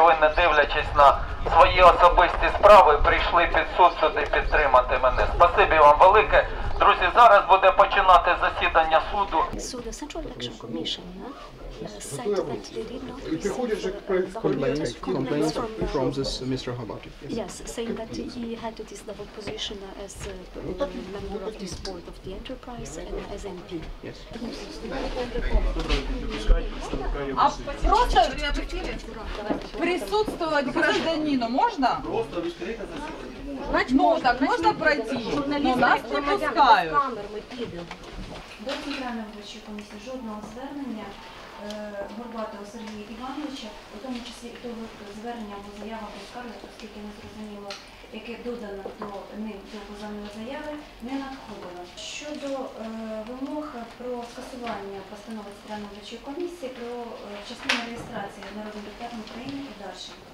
ви, не дивлячись на свої особисті справи, прийшли під суд сюди підтримати мене. Спасибі вам велике. Друзі, зараз буде починати засідання суду. So the Central Election Commission uh, said that they did not receive uh, complaints, complaints from, uh, from this Mr. Habaki. Yes, saying that he had this double position uh, as a member of this board of the enterprise and as MP. Yes. А просто присутствовать гражданину можно? Ну, так можно пройти, но нас не пускают. До Центральної виборчої комісії жодного звернення е, Горбатого Сергія Івановича, у тому числі і того звернення або заява про скарги, оскільки не зрозуміло, яке додано до ним до позовної заяви, не надходило. Щодо е, вимог про скасування постанови Центральної виборчої комісії про е, частину реєстрації народним депутатом України Одарченко.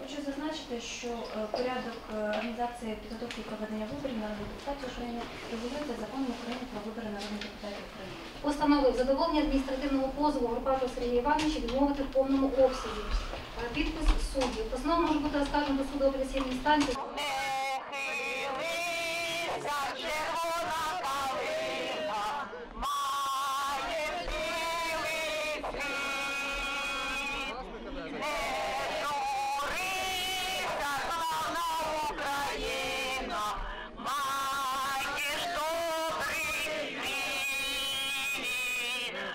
Хочу зазначити, що е, порядок е, організації підготовки і проведення виборів народних депутатів України регулюється законом України про вибори народних депутатів України. Постановив задоволення адміністративного позову Горбатого Сергія Івановича відмовити в повному обсязі. Е, Підпис суддів. Постанова може бути оскаржена до суду апеляційної інстанції.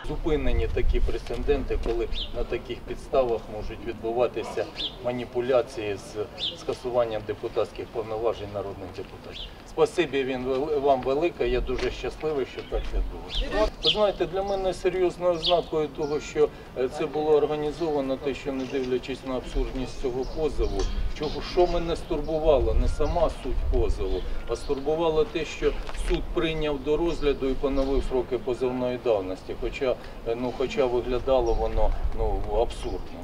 Зупинені такі прецеденти, коли на таких підставах можуть відбуватися маніпуляції з скасуванням депутатських повноважень народних депутатів. Спасибі він вам велике. Я дуже щасливий, що так відбулося. Ви знаєте, для мене серйозною ознакою того, що е, це було організовано, те, що не дивлячись на абсурдність цього позову, чого що мене стурбувало, не сама суть позову, а стурбувало те, що суд прийняв до розгляду і поновив сроки позовної давності. Хоча, ну, хоча виглядало воно ну абсурдно.